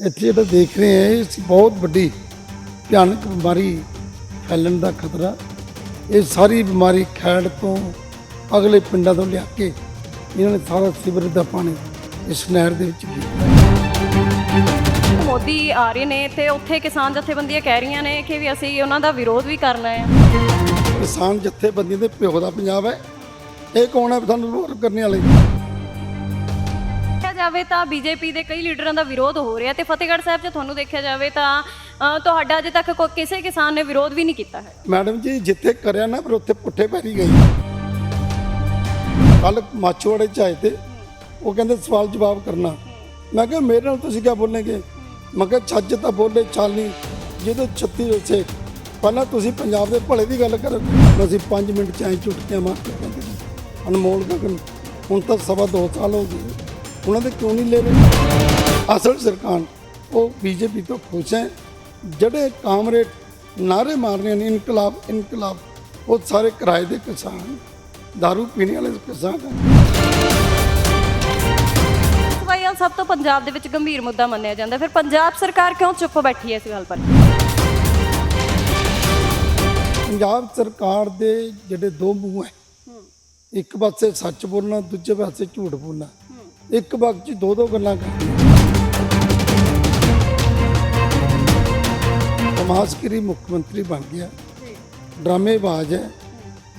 ਇੱਥੇ ਜਿਹੜਾ ਦੇਖ ਰਹੇ ਹਾਂ ਇਹ ਸੀ ਬਹੁਤ ਵੱਡੀ ਭਿਆਨਕ ਬਿਮਾਰੀ ਫੈਲਣ ਦਾ ਖਤਰਾ। ਇਹ ਸਾਰੀ ਬਿਮਾਰੀ ਖੈੜ ਤੋਂ ਅਗਲੇ ਪਿੰਡਾਂ ਤੋਂ ਲਿਆ ਕੇ ਇਹਨਾਂ ਨੇ ਸਾਰਾ ਸੀਵਰੇਜ ਦਾ ਪਾਣੀ ਇਸ ਨਹਿਰ ਦੇ ਵਿੱਚ ਕੀਤਾ ਮੋਦੀ ਆ ਰਹੇ ਨੇ ਤੇ ਉੱਥੇ ਕਿਸਾਨ ਜਥੇਬੰਦੀਆਂ ਕਹਿ ਰਹੀਆਂ ਨੇ ਕਿ ਵੀ ਅਸੀਂ ਉਹਨਾਂ ਦਾ ਵਿਰੋਧ ਵੀ ਕਰਨਾ ਹੈ। ਕਿਸਾਨ ਜਥੇਬੰਦੀਆਂ ਦੇ ਪਿਓ ਦਾ ਪੰਜਾਬ ਹੈ। ਇਹ ਕੌਣ ਹੈ? ਸਾਨੂੰ ਵਿਰੋਧ ਕਰਨੇ ਵਾਲੇ। ਜਾਵੇ ਤਾਂ ਬੀਜੇਪੀ ਦੇ ਕਈ ਲੀਡਰਾਂ ਦਾ ਵਿਰੋਧ ਹੋ ਰਿਹਾ ਤੇ ਫਤਿਹਗੜ੍ਹ ਸਾਹਿਬ 'ਚ ਤੁਹਾਨੂੰ ਦੇਖਿਆ ਜਾਵੇ ਤਾਂ ਅ, ਤੁਹਾਡਾ ਅਜੇ ਤੱਕ ਕੋਈ ਕਿਸੇ ਕਿਸਾਨ ਨੇ ਵਿਰੋਧ ਵੀ ਨਹੀਂ ਕੀਤਾ ਹੈ। ਮੈਡਮ ਜੀ ਜਿੱਥੇ ਕਰਿਆ ਨਾ ਪਰ ਉੱਥੇ ਪੁੱਠੇ ਪੈਰੀ ਗਈ। ਕੱਲ ਮਾਛੋੜੇ ਚ ਆਏ ਤੇ ਉਹ ਕਹਿੰਦੇ ਸਵਾਲ ਜਵਾਬ ਕਰਨਾ। ਮੈਂ ਕਿਹਾ ਮੇਰੇ ਨਾਲ ਤੁਸੀਂ ਕਿਆ ਬੋਲਣਗੇ ਮੈਂ ਕਿਹਾ ਛੱਜ ਤਾਂ ਬੋਲੇ ਚਾਲੀ ਜਦੋਂ 36 ਉਸੇ ਪਹਿਲਾਂ ਤੁਸੀਂ ਪੰਜਾਬ ਦੇ ਭਲੇ ਦੀ ਗੱਲ ਕਰੋ। ਅਸੀਂ 5 ਮਿੰਟ ਚ ਐਂ ਚੁਟਕੀਆਂ ਮਾਰ ਕੇ ਕਹਿੰਦੇ ਸੀ। ਅਨਮੋਲ ਗਗਨ ਹੁਣ ਤਾਂ ਸਵਾ ਦੋ ਸਾਲ ਹੋ ਗਏ। ਉਹਨਾਂ ਦੇ ਕਿਉਂ ਨਹੀਂ ਲੈ ਰਹੇ? ਅਸਲ ਸਰਕਾਰ ਉਹ ਬੀਜੇਪੀ ਤੋਂ ਖੁਸ਼ ਹੈ। ਜਿਹੜੇ ਕਾਮਰੇਡ ਨਾਰੇ ਮਾਰਨੇ ਨੇ ਇਨਕਲਾਬ ਇਨਕਲਾਬ ਉਹ ਸਾਰੇ ਕਿਰਾਏ ਦੇ ਕਿਸਾਨ दारू ਪੀਣੇ ਵਾਲੇ ਕਿਸਾਨ ਸਵਾਈਆ ਸਭ ਤੋਂ ਪੰਜਾਬ ਦੇ ਵਿੱਚ ਗੰਭੀਰ ਮੁੱਦਾ ਮੰਨਿਆ ਜਾਂਦਾ। ਫਿਰ ਪੰਜਾਬ ਸਰਕਾਰ ਕਿਉਂ ਚੁੱਪ ਬੈਠੀ ਹੈ ਇਸ ਗੱਲ ਪਰ? ਪੰਜਾਬ ਸਰਕਾਰ ਦੇ ਜਿਹੜੇ ਦੋ ਮੂੰਹ ਹੈ। ਇੱਕ ਪਾਸੇ ਸੱਚ ਬੋਲਣਾ ਦੂਜੇ ਪਾਸੇ ਝੂਠ ਬੋਲਣਾ। ਇੱਕ ਵਕਤ 'ਚ ਦੋ ਦੋ ਗੱਲਾਂ ਕਰਦੀਆਂ ਤਮਾਸ਼ਕਰੀ ਮੁੱਖ ਮੰਤਰੀ ਬਣ ਗਿਆ। ਡਰਾਮੇਬਾਜ਼ ਹੈ।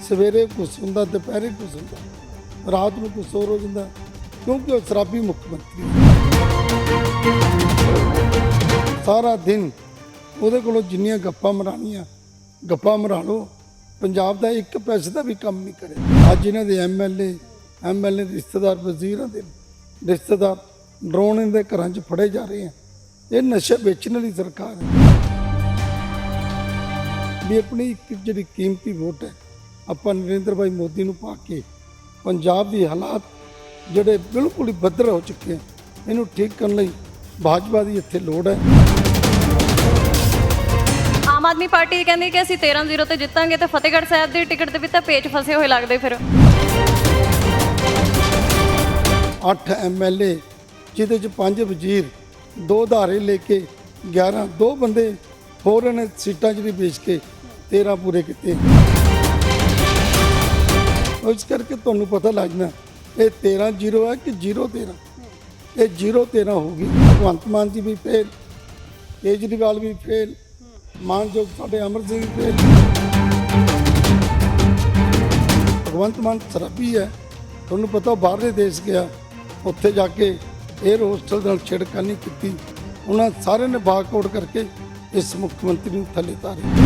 ਸਵੇਰੇ ਕੁਛ ਹੁੰਦਾ, ਦੁਪਹਿਰੇ ਕੁਛ ਹੁੰਦਾ। ਰਾਤ ਨੂੰ ਕੁਛ ਹੋਰ ਹੋ ਜਾਂਦਾ, ਕਿਉਂਕਿ ਉਹ ਸ਼ਰਾਬੀ ਮੁੱਖ ਮੰਤਰੀ ਸਾਰਾ ਦਿਨ ਉਹਦੇ ਕੋਲੋਂ ਜਿੰਨੀਆਂ ਗੱਪਾਂ ਮਰਾਣੀਆਂ, ਗੱਪਾਂ ਮਰਾ ਲਓ। ਪੰਜਾਬ ਦਾ ਇੱਕ ਪੈਸੇ ਦਾ ਵੀ ਕੰਮ ਨਹੀਂ ਕਰੇ ਅੱਜ ਇਹਨਾਂ ਦੇ ਐਮਐਲਏ ਐਮਐਲਏ ਦੇ ਰਿਸ਼ਤੇਦਾਰ ਵਜ਼ੀਰਾਂ ਦੇ ਰਿਸ਼ਤੇਦਾਰ ਡਰੋਨ ਇਹਨਾਂ ਦੇ ਘਰਾਂ 'ਚ ਫੜੇ ਜਾ ਰਹੇ ਆ। ਇਹ ਨਸ਼ਾ ਵੇਚਣ ਵਾਲੀ ਸਰਕਾਰ ਹੈ। ਵੀ ਆਪਣੀ ਇੱਕ ਜਿਹੜੀ ਕੀਮਤੀ ਵੋਟ ਹੈ, ਆਪਾਂ ਨਰਿੰਦਰ ਭਾਈ ਮੋਦੀ ਨੂੰ ਪਾ ਕੇ ਪੰਜਾਬ ਦੀ ਹਾਲਾਤ ਜਿਹੜੇ ਬਿਲਕੁਲ ਹੀ ਬੱਦਰ ਹੋ ਚੁੱਕੇ ਆ, ਇਹਨੂੰ ਠੀਕ ਕਰਨ ਲਈ ਭਾਜਪਾ ਦੀ ਇੱਥੇ ਲੋੜ ਹੈ। ਆਮ ਆਦਮੀ ਪਾਰਟੀ ਕਹਿੰਦੀ ਕਿ ਅਸੀਂ 13-0 ਤੇ ਜਿੱਤਾਂਗੇ ਤੇ ਫਤਿਹਗੜ੍ਹ ਸਾਹਿਬ ਦੀ ਟਿਕਟ ਤੇ ਵੀ ਤਾਂ ਪੇਚ ਫਸੇ ਹੋਏ ਲੱਗਦੇ ਫਿਰ। 8 ਐਮਐਲਏ ਜਿਹਦੇ ਚ ਪੰਜ ਵਜ਼ੀਰ, ਦੋ ਧਾਰੇ ਲੈ ਕੇ 11 ਦੋ ਬੰਦੇ ਹੋਰ ਨੇ ਸੀਟਾਂ ਜਿਹੜੀ ਵੇਚ ਕੇ 13 ਪੂਰੇ ਕੀਤੇ। ਇਸ ਕਰਕੇ ਤੁਹਾਨੂੰ ਪਤਾ ਲੱਗਣਾ ਇਹ 13 ਜ਼ੀਰੋ ਹੈ ਕਿ 0 13 ਇਹ 0 13 ਹੋਗੀ ਭਗਵੰਤ ਮਾਨ ਜੀ ਵੀ ਫੇਲ ਕੇਜਰੀਵਾਲ ਵੀ ਫੇਲ ਮਾਨਯੋਗ ਸਾਡੇ ਅਮਰ ਸਿੰਘ ਵੀ ਫੇਲ ਭਗਵੰਤ ਮਾਨ ਸ਼ਰਾਬੀ ਹੈ। ਤੁਹਾਨੂੰ ਪਤਾ ਬਾਹਰਲੇ ਦੇਸ਼ ਗਿਆ। ਉੱਥੇ ਜਾ ਕੇ 에ਅਰ ਹੋਸਟਲ ਨਾਲ ਛੇੜਖਾਨੀ ਕੀਤੀ। ਉਹਨਾਂ ਸਾਰਿਆਂ ਨੇ ਬਾਕਆਊਟ ਕਰਕੇ ਇਸ ਮੁੱਖ ਮੰਤਰੀ ਨੂੰ ਥੱਲੇ ਤਾਰਿਆ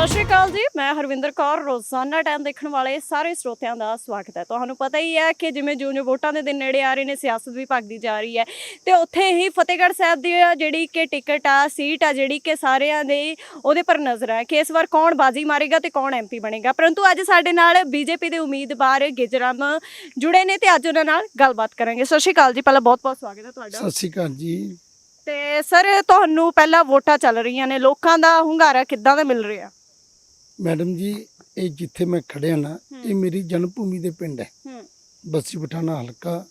ਸਤਿ ਸ਼੍ਰੀ ਅਕਾਲ ਜੀ ਮੈਂ ਹਰਵਿੰਦਰ ਕੌਰ ਰੋਜ਼ਾਨਾ ਟਾਈਮ ਦੇਖਣ ਵਾਲੇ ਸਾਰੇ ਸਰੋਤਿਆਂ ਦਾ ਸਵਾਗਤ ਹੈ। ਤੁਹਾਨੂੰ ਪਤਾ ਹੀ ਹੈ ਕਿ ਜਿਵੇਂ ਜਿਉਂ-ਜਿਉਂ ਵੋਟਾਂ ਦੇ ਦਿਨ ਨੇੜੇ ਆ ਰਹੇ ਨੇ ਸਿਆਸਤ ਵੀ ਭਗਦੀ ਜਾ ਰਹੀ ਹੈ ਤੇ ਉੱਥੇ ਹੀ ਫਤਿਹਗੜ੍ਹ ਸਾਹਿਬ ਦੀ ਜਿਹੜੀ ਕਿ ਟਿਕਟ ਆ ਸੀਟ ਆ ਜਿਹੜੀ ਕਿ ਸਾਰਿਆਂ ਦੇ ਉਹਦੇ ਪਰ ਨਜ਼ਰ ਹੈ ਕਿ ਇਸ ਵਾਰ ਕੌਣ ਬਾਜ਼ੀ ਮਾਰੇਗਾ ਤੇ ਕੌਣ ਐਮਪੀ ਬਣੇਗਾ। ਪਰੰਤੂ ਅੱਜ ਸਾਡੇ ਨਾਲ ਬੀਜੇਪੀ ਦੇ ਉਮੀਦਵਾਰ ਗਿਜਰਾਮ ਜੁੜੇ ਨੇ ਤੇ ਅੱਜ ਉਹਨਾਂ ਨਾਲ ਗੱਲਬਾਤ ਕਰਾਂਗੇ। ਸਤਿ ਸ਼੍ਰੀ ਅਕਾਲ ਜੀ ਪਹਿਲਾਂ ਬਹੁਤ-ਬਹੁਤ ਸਵਾਗਤ ਹੈ ਤੁਹਾਡਾ। ਸਤਿ ਸ਼੍ਰੀ ਅਕਾਲ ਜੀ। ਤੇ ਸਰ ਤੁਹਾਨੂੰ ਪਹਿਲਾਂ ਵੋਟਾਂ ਚੱਲ ਰਹੀਆਂ ਨੇ ਲੋਕਾਂ ਦਾ ਹੁੰਗਾਰਾ ਕਿੱਦਾਂ ਦਾ ਮਿਲ ਰਿਹਾ? ਮੈਡਮ ਜੀ ਇਹ ਜਿੱਥੇ ਮੈਂ ਖੜਿਆ ਨਾ ਇਹ ਮੇਰੀ ਜਨਮ ਭੂਮੀ ਦੇ ਪਿੰਡ ਹੈ। ਬੱਸੀ ਪਠਾਨਾ ਹਲਕਾ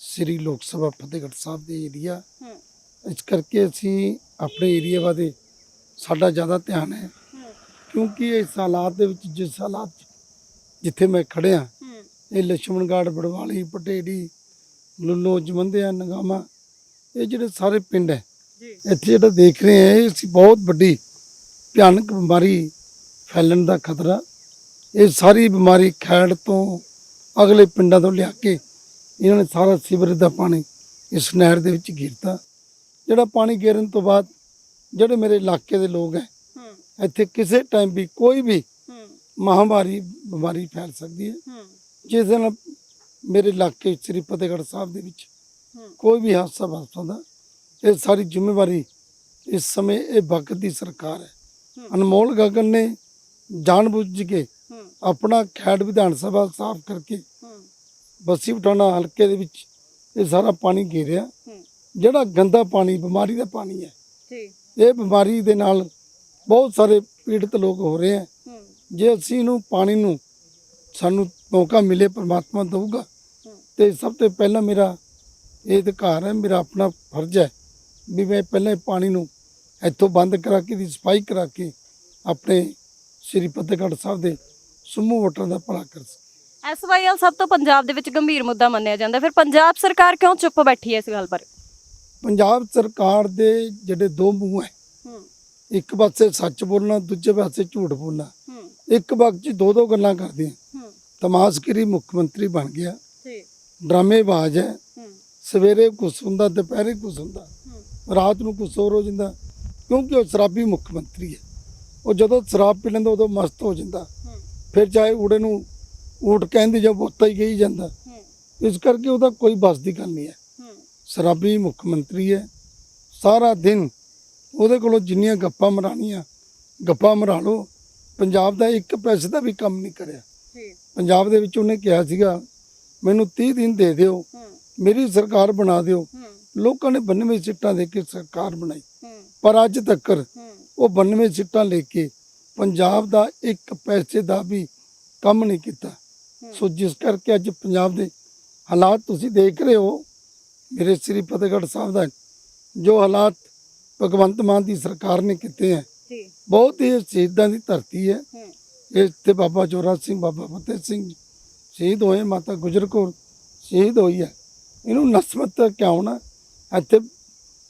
ਸ੍ਰੀ ਲੋਕ ਸਭਾ ਫਤਿਹਗੜ੍ਹ ਸਾਹਿਬ ਦੇ ਏਰੀਆ। ਇਸ ਕਰਕੇ ਅਸੀਂ ਆਪਣੇ ਏਰੀਆ ਬਾਰੇ ਸਾਡਾ ਜ਼ਿਆਦਾ ਧਿਆਨ ਹੈ। ਕਿਉਂਕਿ ਇਸ ਹਾਲਾਤ ਦੇ ਵਿੱਚ ਜਿਸ ਹਾਲਾਤ ਜਿੱਥੇ ਮੈਂ ਖੜਿਆ ਇਹ ਲਛਮਣਗੜ੍ਹ ਬੜਵਾਲੀ ਪਟੇੜੀ ਲੁੱਲੋ ਜਮੰਦਿਆ ਨਗਾਮਾ ਇਹ ਜਿਹੜੇ ਸਾਰੇ ਪਿੰਡ ਹੈ ਇੱਥੇ ਜਿਹੜਾ ਦੇਖ ਰਹੇ ਆ ਇਹ ਅਸੀਂ ਬਹੁਤ ਵੱਡੀ ਭਿਆਨਕ ਬਿਮਾਰੀ ਫੈਲਣ ਦਾ ਖਤਰਾ ਇਹ ਸਾਰੀ ਬਿਮਾਰੀ ਖੈੜ ਤੋਂ ਅਗਲੇ ਪਿੰਡਾਂ ਤੋਂ ਲਿਆ ਕੇ ਇਹਨਾਂ ਨੇ ਸਾਰਾ ਸੀਵਰੇਜ ਦਾ ਪਾਣੀ ਇਸ ਨਹਿਰ ਦੇ ਵਿੱਚ ਗਿਰਤਾ ਜਿਹੜਾ ਪਾਣੀ ਗਿਰਨ ਤੋਂ ਬਾਅਦ ਜਿਹੜੇ ਮੇਰੇ ਇਲਾਕੇ ਦੇ ਲੋਕ ਹੈ ਇੱਥੇ ਕਿਸੇ ਟਾਈਮ ਵੀ ਕੋਈ ਵੀ ਮਹਾਮਾਰੀ ਬਿਮਾਰੀ ਫੈਲ ਸਕਦੀ ਹੈ। ਜਿਸ ਨਾਲ ਮੇਰੇ ਇਲਾਕੇ ਸ੍ਰੀ ਫਤਿਹਗੜ੍ਹ ਸਾਹਿਬ ਦੇ ਵਿੱਚ ਕੋਈ ਵੀ ਹਾਦਸਾ ਵਾਪਰਦਾ ਇਹ ਸਾਰੀ ਜ਼ਿੰਮੇਵਾਰੀ ਇਸ ਸਮੇਂ ਇਹ ਵਕਤ ਦੀ ਸਰਕਾਰ ਹੂੰ। ਅਨਮੋਲ ਗਗਨ ਨੇ ਜਾਣਬੁੱਝ ਕੇ ਹੂੰ। ਆਪਣਾ ਖੈੜ ਵਿਧਾਨ ਸਭਾ ਸਾਫ਼ ਕਰਕੇ ਬੱਸੀ ਪਠਾਣਾ ਹਲਕੇ ਦੇ ਵਿੱਚ ਇਹ ਸਾਰਾ ਪਾਣੀ ਘੇਰਿਆ ਜਿਹੜਾ ਗੰਦਾ ਪਾਣੀ ਬਿਮਾਰੀ ਦਾ ਪਾਣੀ ਹੈ। ਜੀ। ਇਹ ਬਿਮਾਰੀ ਦੇ ਨਾਲ ਬਹੁਤ ਸਾਰੇ ਪੀੜਤ ਲੋਕ ਹੋ ਰਹੇ ਹੂੰ। ਜੇ ਅਸੀਂ ਇਹਨੂੰ ਪਾਣੀ ਨੂੰ ਸਾਨੂੰ ਮੌਕਾ ਮਿਲੇ ਪ੍ਰਮਾਤਮਾ ਦਊਗਾ ਤੇ ਸਭ ਤੋਂ ਪਹਿਲਾਂ ਮੇਰਾ ਇਹ ਅਧਿਕਾਰ ਹੈ ਮੇਰਾ ਆਪਣਾ ਫਰਜ਼ ਹੈ ਵੀ ਮੈਂ ਪਹਿਲਾਂ ਪਾਣੀ ਨੂੰ ਇੱਥੋਂ ਬੰਦ ਕਰਾ ਕੇ ਦੀ ਸਫ਼ਾਈ ਕਰਾ ਕੇ ਆਪਣੇ ਸ੍ਰੀ ਫਤਿਹਗੜ੍ਹ ਸਾਹਿਬ ਦੇ ਸਮੂਹ ਵੋਟਰਾਂ ਦਾ ਭਲਾ ਕਰ ਸਕਾਂ। ਐਸਵਾਈਐਲ ਸਭ ਤੋਂ ਪੰਜਾਬ ਦੇ ਵਿੱਚ ਗੰਭੀਰ ਮੁੱਦਾ ਮੰਨਿਆ ਜਾਂਦਾ। ਫਿਰ ਪੰਜਾਬ ਸਰਕਾਰ ਕਿਉਂ ਚੁੱਪ ਬੈਠੀ ਹੈ ਇਸ ਗੱਲ ਪਰ? ਪੰਜਾਬ ਸਰਕਾਰ ਦੇ ਜਿਹੜੇ ਦੋ ਮੂੰਹ ਹੈ। ਇੱਕ ਪਾਸੇ ਸੱਚ ਬੋਲਣਾ ਦੂਜੇ ਪਾਸੇ ਝੂਠ ਬੋਲਣਾ। ਇੱਕ ਵਕਤ 'ਚ ਦੋ ਦੋ ਗੱਲਾਂ ਕਰਦੇ ਆ। ਤਮਾਸ਼ਗਰੀ ਮੁੱਖ ਮੰਤਰੀ ਬਣ ਗਿਆ। ਡਰਾਮੇਬਾਜ਼ ਹੈ। ਸਵੇਰੇ ਕੁਛ ਹੁੰਦਾ ਦੁਪਹਿਰੇ ਕੁਛ ਹੁੰਦਾ। ਰਾਤ ਨੂੰ ਕੁਛ ਹੋਰ ਹੋ ਜਾਂਦਾ। ਕਿਉਂਕਿ ਉਹ ਸ਼ਰਾਬੀ ਮੁੱਖ ਮੰਤਰੀ ਹੈ। ਉਹ ਜਦੋਂ ਸ਼ਰਾਬ ਪੀ ਲੈਂਦਾ ਉਦੋਂ ਮਸਤ ਹੋ ਜਾਂਦਾ। ਫਿਰ ਚਾਹੇ ਊੜੇ ਨੂੰ ਊਟ ਕਹਿੰਦੇ ਜਾਂ ਬੋਤਾ ਹੀ ਗਈ ਜਾਂਦਾ। ਇਸ ਕਰਕੇ ਉਹਦਾ ਕੋਈ ਬਸ ਦੀ ਗੱਲ ਨਹੀਂ ਹੈ। ਸ਼ਰਾਬੀ ਮੁੱਖ ਮੰਤਰੀ ਹੈ। ਸਾਰਾ ਦਿਨ ਉਹਦੇ ਕੋਲੋਂ ਜਿੰਨੀਆਂ ਗੱਪਾਂ ਮਰਾਣੀਆਂ ਗੱਪਾਂ ਮਰਾ ਲਓ। ਪੰਜਾਬ ਦਾ ਇੱਕ ਪੈਸੇ ਦਾ ਵੀ ਕੰਮ ਨਹੀਂ ਕਰਿਆ। ਪੰਜਾਬ ਦੇ ਵਿੱਚ ਉਹਨੇ ਕਿਹਾ ਸੀਗਾ ਮੈਨੂੰ 30 ਦਿਨ ਦੇ ਦਿਓ। ਮੇਰੀ ਸਰਕਾਰ ਬਣਾ ਦਿਓ। ਲੋਕਾਂ ਨੇ 92 ਸੀਟਾਂ ਦੇ ਕੇ ਸਰਕਾਰ ਬਣਾਈ। ਪਰ ਅੱਜ ਤੱਕ ਉਹ 92 ਸੀਟਾਂ ਲੈ ਕੇ ਪੰਜਾਬ ਦਾ ਇੱਕ ਪੈਸੇ ਦਾ ਵੀ ਕੰਮ ਨਹੀਂ ਕੀਤਾ। ਸੋ ਜਿਸ ਕਰਕੇ ਅੱਜ ਪੰਜਾਬ ਦੇ ਹਾਲਾਤ ਤੁਸੀਂ ਦੇਖ ਰਹੇ ਹੋ ਮੇਰੇ ਸ੍ਰੀ ਫਤਿਹਗੜ੍ਹ ਸਾਹਿਬ ਦਾ ਜੋ ਹਾਲਾਤ ਭਗਵੰਤ ਮਾਨ ਦੀ ਸਰਕਾਰ ਨੇ ਕੀਤੇ ਹੈ ਬਹੁਤ ਹੀ ਸ਼ਹੀਦਾਂ ਦੀ ਧਰਤੀ ਹੈ। ਤੇ ਬਾਬਾ ਜੋਰਾ ਸਿੰਘ ਬਾਬਾ ਫਤਿਹ ਸਿੰਘ ਸ਼ਹੀਦ ਹੋਏ ਮਾਤਾ ਗੁਜਰ ਕੌਰ ਸ਼ਹੀਦ ਹੋਈ ਹੈ। ਇਹਨੂੰ ਨਸਮਤ ਕਿਉਂ ਨਾ ਇੱਥੇ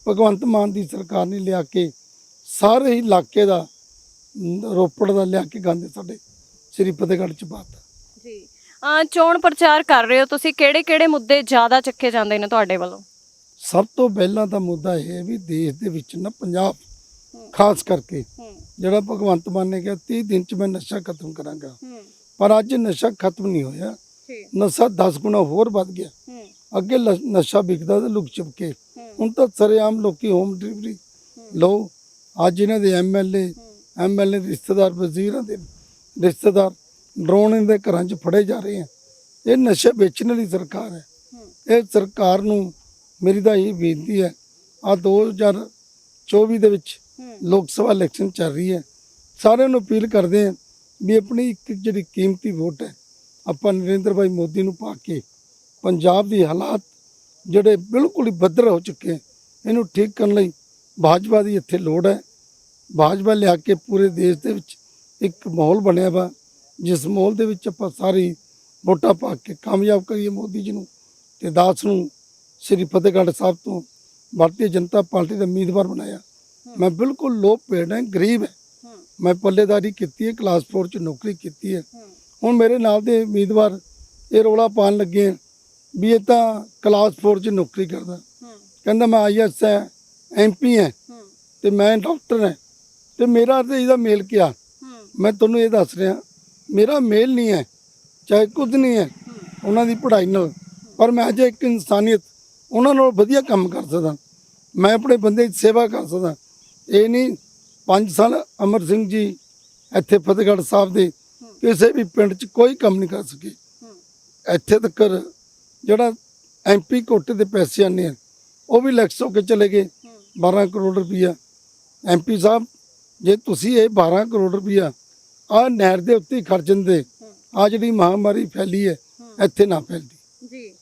ਭਗਵੰਤ ਮਾਨ ਦੀ ਸਰਕਾਰ ਨੇ ਲਿਆ ਕੇ ਸਾਰੇ ਇਲਾਕੇ ਦਾ ਰੋਪੜ ਦਾ ਲਿਆ ਕੇ ਗਾਂਦੇ ਸਾਡੇ ਸ੍ਰੀ ਫਤਿਹਗੜ੍ਹ ਚ ਪਾਤਾ। ਜੀ। ਚੋਣ ਪ੍ਰਚਾਰ ਕਰ ਰਹੇ ਹੋ ਤੁਸੀਂ ਕਿਹੜੇ ਕਿਹੜੇ ਮੁੱਦੇ ਜ਼ਿਆਦਾ ਚੱਕੇ ਜਾਂਦੇ ਨੇ ਤੁਹਾਡੇ ਵੱਲੋਂ? ਸਭ ਤੋਂ ਪਹਿਲਾਂ ਤਾਂ ਮੁੱਦਾ ਇਹ ਹੈ ਵੀ ਦੇਸ਼ ਦੇ ਵਿੱਚ ਨਾ ਪੰਜਾਬ। ਖਾਸ ਕਰਕੇ ਜਿਹੜਾ ਭਗਵੰਤ ਮਾਨ ਨੇ ਕਿਹਾ 30 ਦਿਨ ਚ ਮੈਂ ਨਸ਼ਾ ਖਤਮ ਕਰਾਂਗਾ। ਪਰ ਅੱਜ ਨਸ਼ਾ ਖਤਮ ਨਹੀਂ ਹੋਇਆ। ਨਸ਼ਾ 10 ਗੁਣਾ ਹੋਰ ਵੱਧ ਗਿਆ। ਅੱਗੇ ਨਸ਼ਾ ਵਿਕਦਾ ਤੇ ਲੁਕ ਛਿਪ ਕੇ। ਹੂੰ ਹੁਣ ਤਾਂ ਸਰੇਆਮ ਲੋਕੀ ਹੋਮ ਡਿਲੀਵਰੀ ਲਓ। ਅੱਜ ਇਹਨਾਂ ਦੇ ਐਮਐਲਏ ਐਮਐਲਏ ਦੇ ਰਿਸ਼ਤੇਦਾਰ, ਵਜ਼ੀਰਾਂ ਦੇ ਰਿਸ਼ਤੇਦਾਰ, ਡਰੋਨ ਇਹਨਾਂ ਦੇ ਘਰਾਂ 'ਚ ਫੜੇ ਜਾ ਰਹੇ ਆ। ਇਹ ਨਸ਼ੇ ਵੇਚਣ ਵਾਲੀ ਸਰਕਾਰ ਹੈ। ਇਹ ਸਰਕਾਰ ਨੂੰ ਮੇਰੀ ਤਾਂ ਇਹ ਬੇਨਤੀ ਹੈ ਆ 2024 ਦੇ ਵਿੱਚ ਲੋਕ ਸਭਾ ਇਲੈਕਸ਼ਨ ਚੱਲ ਰਹੀ ਹੈ। ਸਾਰਿਆਂ ਨੂੰ ਅਪੀਲ ਕਰਦੇ ਆ ਵੀ ਆਪਣੀ ਇੱਕ ਜਿਹੜੀ ਕੀਮਤੀ ਵੋਟ ਹੈ, ਆਪਾਂ ਨਰਿੰਦਰ ਭਾਈ ਮੋਦੀ ਨੂੰ ਪਾ ਕੇ ਪੰਜਾਬ ਦੀ ਹਾਲਾਤ ਜਿਹੜੇ ਬਿਲਕੁਲ ਹੀ ਬੱਦਰ ਹੋ ਚੁੱਕੇ ਇਹਨੂੰ ਠੀਕ ਕਰਨ ਲਈ ਭਾਜਪਾ ਦੀ ਇੱਥੇ ਲੋੜ ਹੈ। ਭਾਜਪਾ ਲਿਆ ਕੇ ਪੂਰੇ ਦੇਸ਼ ਦੇ ਵਿੱਚ ਇੱਕ ਮਾਹੌਲ ਬਣਿਆ ਵਾ ਜਿਸ ਮਾਹੌਲ ਦੇ ਵਿੱਚ ਆਪਾਂ ਸਾਰੀ ਵੋਟਾਂ ਪਾ ਕੇ ਕਾਮਯਾਬ ਕਰੀਏ ਮੋਦੀ ਜੀ ਨੂੰ ਤੇ ਦਾਸ ਨੂੰ ਸ੍ਰੀ ਫਤਿਹਗੜ੍ਹ ਸਾਹਿਬ ਤੋਂ ਭਾਰਤੀ ਜਨਤਾ ਪਾਰਟੀ ਦਾ ਉਮੀਦਵਾਰ ਬਣਾਇਆ। ਮੈਂ ਬਿਲਕੁਲ ਲੋਭ ਪੇੜ ਹੈ ਗਰੀਬ ਹੈ। ਮੈਂ ਪੱਲੇਦਾਰੀ ਕੀਤੀ ਹੈ ਕਲਾਸ 4 ਚ ਨੌਕਰੀ ਕੀਤੀ ਹੈ। ਹੂੰ। ਹੁਣ ਮੇਰੇ ਨਾਲ ਦੇ ਉਮੀਦਵਾਰ ਇਹ ਰੋਲਾ ਪਾਣ ਲੱਗੇ ਆ ਵੀ ਇਹ ਤਾਂ ਕਲਾਸ 4 ਚ ਨੌਕਰੀ ਕਰਦਾ। ਕਹਿੰਦਾ ਮੈਂ ਆਈਐਸ ਹੈ ਐਮਪੀ ਹੈ ਤੇ ਮੈਂ ਡਾਕਟਰ ਹਾਂ। ਤੇ ਮੇਰਾ ਤੇ ਇਹਦਾ ਮੇਲ ਕਿਆ? ਮੈਂ ਤੁਹਾਨੂੰ ਇਹ ਦੱਸ ਰਿਹਾ ਮੇਰਾ ਮੇਲ ਨਹੀਂ ਹੈ ਚਾਹੇ ਕੁਝ ਨਹੀਂ ਹੈ ਉਹਨਾਂ ਦੀ ਪੜ੍ਹਾਈ ਨਾਲ। ਪਰ ਮੈਂ ਅਜੇ ਇੱਕ ਇਨਸਾਨੀਅਤ ਉਹਨਾਂ ਨਾਲ ਵਧੀਆ ਕੰਮ ਕਰ ਸਕਦਾ। ਮੈਂ ਆਪਣੇ ਬੰਦੇ ਦੀ ਸੇਵਾ ਕਰ ਸਕਦਾ। ਇਹ ਨਹੀਂ 5 ਸਾਲ ਅਮਰ ਸਿੰਘ ਜੀ ਇੱਥੇ ਫਤਿਹਗੜ੍ਹ ਸਾਹਿਬ ਦੇ ਕਿਸੇ ਵੀ ਪਿੰਡ 'ਚ ਕੋਈ ਕੰਮ ਨਹੀਂ ਕਰ ਸਕੇ। ਇੱਥੇ ਤੱਕ ਜਿਹੜਾ ਐਮਪੀ ਕੋਟੇ ਦੇ ਪੈਸੇ ਆਨੇ ਆ ਉਹ ਵੀ ਲੈਕਸ ਹੋ ਕੇ ਚਲੇ ਗਏ 12 ਕਰੋੜ ਰੁਪਈਆ। ਐਮਪੀ ਸਾਹਿਬ ਜੇ ਤੁਸੀਂ ਇਹ 12 ਕਰੋੜ ਰੁਪਈਆ ਆ ਨਹਿਰ ਦੇ ਉੱਤੇ ਖਰਚ ਦਿੰਦੇ ਆ ਜਿਹੜੀ ਮਹਾਮਾਰੀ ਫੈਲੀ ਹੈ ਇੱਥੇ ਨਾ ਫੈਲਦੀ। ਜੀ।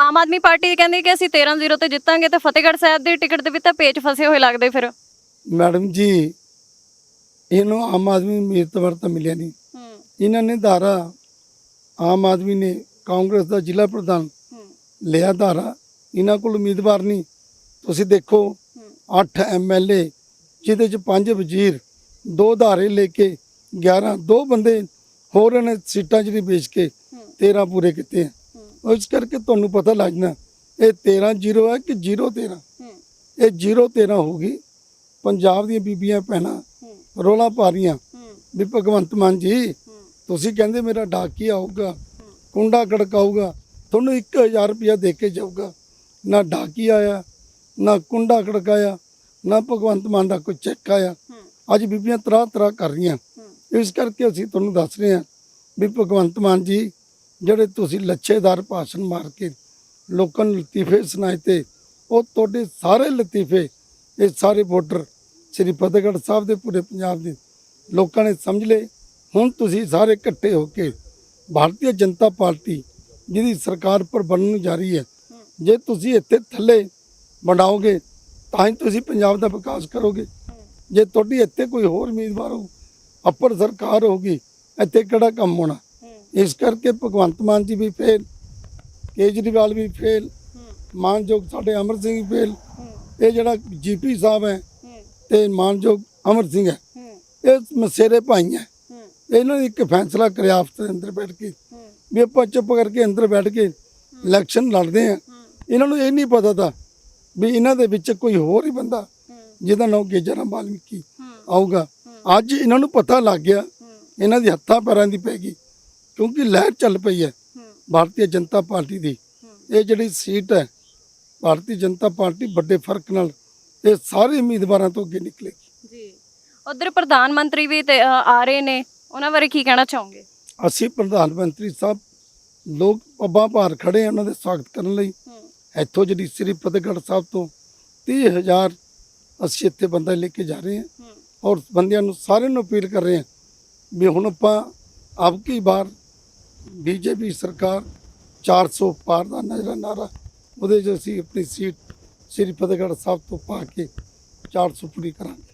ਆਮ ਆਦਮੀ ਪਾਰਟੀ ਕਹਿੰਦੀ ਕਿ ਅਸੀਂ 13-0 ਤੇ ਜਿੱਤਾਂਗੇ ਤੇ ਫਤਿਹਗੜ੍ਹ ਸਾਹਿਬ ਦੀ ਟਿਕਟ ਦੇ ਵੀ ਤਾਂ ਪੇਚ ਫਸੇ ਹੋਏ ਲੱਗਦੇ ਫਿਰ। ਮੈਡਮ ਜੀ ਇਹਨੂੰ ਆਮ ਆਦਮੀ ਉਮੀਦਵਾਰ ਤਾਂ ਮਿਲਿਆ ਨਹੀਂ। ਇਹਨਾਂ ਨੇ ਧਾਰਾ ਆਮ ਆਦਮੀ ਨੇ ਕਾਂਗਰਸ ਦਾ ਜ਼ਿਲ੍ਹਾ ਪ੍ਰਧਾਨ ਹੂੰ। ਲਿਆ ਧਾਰਾ ਇਹਨਾਂ ਕੋਲ ਉਮੀਦਵਾਰ ਨਹੀਂ। ਤੁਸੀਂ ਦੇਖੋ ਹੂੰ। 8 ਐਮਐਲਏ ਜਿਹਦੇ ਚ ਪੰਜ ਵਜ਼ੀਰ ਦੋ ਧਾਰੇ ਲੈ ਕੇ 11 ਦੋ ਬੰਦੇ ਹੋਰ ਨੇ ਸੀਟਾਂ ਜਿਹੜੀ ਵੇਚ ਕੇ 13 ਪੂਰੇ ਕੀਤੇ ਆ। ਹੂੰ। ਇਸ ਕਰਕੇ ਤੁਹਾਨੂੰ ਪਤਾ ਲੱਗਣਾ ਇਹ 13 ਜ਼ੀਰੋ ਹੈ ਕਿ 0 13 ਹੂੰ। ਇਹ 0 13 ਹੋਗੀ ਪੰਜਾਬ ਦੀਆਂ ਬੀਬੀਆਂ ਹੂੰ। ਰੋਲਾ ਪਾ ਰਹੀਆਂ। ਹੂੰ। ਵੀ ਭਗਵੰਤ ਮਾਨ ਜੀ ਹੂੰ। ਤੁਸੀਂ ਕਹਿੰਦੇ ਮੇਰਾ ਡਾਕੀ ਆਊਗਾ। ਕੁੰਡਾ ਖੜਕਾਊਗਾ ਤੁਹਾਨੂੰ 1000 ਰੁਪਇਆ ਦੇ ਕੇ ਜਾਊਗਾ। ਨਾ ਡਾਕੀ ਆਇਆ ਨਾ ਕੁੰਡਾ ਖੜਕਾਇਆ ਨਾ ਭਗਵੰਤ ਮਾਨ ਦਾ ਕੋਈ ਚੈੱਕ ਆਇਆ। ਅੱਜ ਬੀਬੀਆਂ ਤਰ੍ਹਾਂ ਤਰ੍ਹਾਂ ਕਰ ਰਹੀਆਂ। ਇਸ ਕਰਕੇ ਅਸੀਂ ਤੁਹਾਨੂੰ ਦੱਸ ਰਹੇ ਹਾਂ ਵੀ ਭਗਵੰਤ ਮਾਨ ਜੀ ਜਿਹੜੇ ਤੁਸੀਂ ਲੱਛੇਦਾਰ ਭਾਸ਼ਣ ਮਾਰ ਕੇ ਲੋਕਾਂ ਨੂੰ ਲਤੀਫੇ ਸੁਣਾਏ ਤੇ ਉਹ ਤੁਹਾਡੇ ਸਾਰੇ ਲਤੀਫੇ ਇਹ ਸਾਰੇ ਵੋਟਰ ਸ੍ਰੀ ਫਤਿਹਗੜ੍ਹ ਸਾਹਿਬ ਦੇ ਪੂਰੇ ਪੰਜਾਬ ਦੇ ਲੋਕਾਂ ਨੇ ਸਮਝ ਲਏ। ਹੁਣ ਤੁਸੀਂ ਸਾਰੇ ਇਕੱਠੇ ਹੋ ਕੇ ਭਾਰਤੀ ਜਨਤਾ ਪਾਰਟੀ ਜਿਹਦੀ ਸਰਕਾਰ ਪਰ ਬਣਨ ਨੂੰ ਜਾ ਰਹੀ ਹੈ, ਜੇ ਤੁਸੀਂ ਇੱਥੇ ਥੱਲੇ ਬਣਾਓਗੇ, ਤਾਂ ਹੀ ਤੁਸੀਂ ਪੰਜਾਬ ਦਾ ਵਿਕਾਸ ਕਰੋਗੇ। ਜੇ ਤੁਹਾਡੀ ਇੱਥੇ ਕੋਈ ਹੋਰ ਉਮੀਦਵਾਰ ਹੋ, ਅੱਪਰ ਸਰਕਾਰ ਹੋਗੀ ਇੱਥੇ ਕਿਹੜਾ ਕੰਮ ਹੋਣਾ? ਇਸ ਕਰਕੇ ਭਗਵੰਤ ਮਾਨ ਜੀ ਵੀ ਫੇਲ ਕੇਜਰੀਵਾਲ ਵੀ ਫੇਲ ਮਾਨਯੋਗ ਸਾਡੇ ਅਮਰ ਸਿੰਘ ਵੀ ਫੇਲ ਇਹ ਜਿਹੜਾ ਜੀਪੀ ਸਾਹਿਬ ਹੈ, ਤੇ ਮਾਨਯੋਗ ਅਮਰ ਸਿੰਘ ਹੈ, ਇਹ ਮਸੇਰੇ ਭਾਈ ਹੈ। ਇਹਨਾਂ ਨੇ ਇੱਕ ਫੈਸਲਾ ਕਰਿਆ ਆਫਤ ਅੰਦਰ ਬੈਠ ਕੇ, ਵੀ ਆਪਾਂ ਚੁੱਪ ਕਰਕੇ ਅੰਦਰ ਬੈਠ ਕੇ ਇਲੈਕਸ਼ਨ ਲੜਦੇ ਆ ਇਹਨਾਂ ਨੂੰ ਇਹ ਨਹੀਂ ਪਤਾ ਤਾਂ ਵੀ ਇਹਨਾਂ ਦੇ ਵਿੱਚ ਕੋਈ ਹੋਰ ਹੀ ਬੰਦਾ ਜਿਹਦਾ ਨਾਮ ਗੇਜਰਾਮ ਵਾਲਮੀਕੀ ਆਊਗਾ। ਅੱਜ ਇਹਨਾਂ ਨੂੰ ਪਤਾ ਲੱਗ ਗਿਆ, ਇਹਨਾਂ ਦੀ ਹੱਥਾਂ ਪੈਰਾਂ ਦੀ ਪੈ ਗਈ, ਕਿਉਂਕਿ ਲਹਿਰ ਚੱਲ ਪਈ ਹੈ ਭਾਰਤੀ ਜਨਤਾ ਪਾਰਟੀ ਦੀ। ਇਹ ਜਿਹੜੀ ਸੀਟ ਹੈ, ਭਾਰਤੀ ਜਨਤਾ ਪਾਰਟੀ ਵੱਡੇ ਫ਼ਰਕ ਨਾਲ ਇਹ ਸਾਰੇ ਉਮੀਦਵਾਰਾਂ ਤੋਂ ਅੱਗੇ ਨਿਕਲੇਗੀ। ਜੀ। ਉਧਰ ਪ੍ਰਧਾਨ ਮੰਤਰੀ ਵੀ ਆ ਰਹੇ ਨੇ। ਉਹਨਾਂ ਬਾਰੇ ਕੀ ਕਹਿਣਾ ਚਾਹੋਗੇ? ਅਸੀਂ ਪ੍ਰਧਾਨ ਮੰਤਰੀ ਸਾਹਿਬ ਲੋਕ ਪੱਬਾਂ ਭਾਰ ਖੜੇ ਆ ਉਹਨਾਂ ਦੇ ਸਵਾਗਤ ਕਰਨ ਲਈ। ਇੱਥੋਂ ਜਿਹੜੀ ਸ੍ਰੀ ਫਤਿਹਗੜ੍ਹ ਸਾਹਿਬ ਤੋਂ 30000 ਅਸੀਂ ਇੱਥੇ ਬੰਦਾ ਲੈ ਕੇ ਜਾ ਰਹੇ ਹਾਂ ਔਰ ਬੰਦਿਆਂ ਨੂੰ ਸਾਰਿਆਂ ਨੂੰ ਅਪੀਲ ਕਰ ਰਹੇ ਹਾਂ ਵੀ ਹੁਣ ਆਪਾਂ ਅਬ ਕੀ ਬਾਰ ਬੀਜੇਪੀ ਸਰਕਾਰ 400 ਪਾਰ ਦਾ ਨਜ਼ਰ ਨਾਰਾ ਉਹਦੇ 'ਚ ਅਸੀਂ ਆਪਣੀ ਸੀਟ ਸ੍ਰੀ ਫਤਿਹਗੜ੍ਹ ਸਾਹਿਬ ਤੋਂ ਪਾ ਕੇ 400 ਪੂਰੀ ਕਰਾਂਗੇ।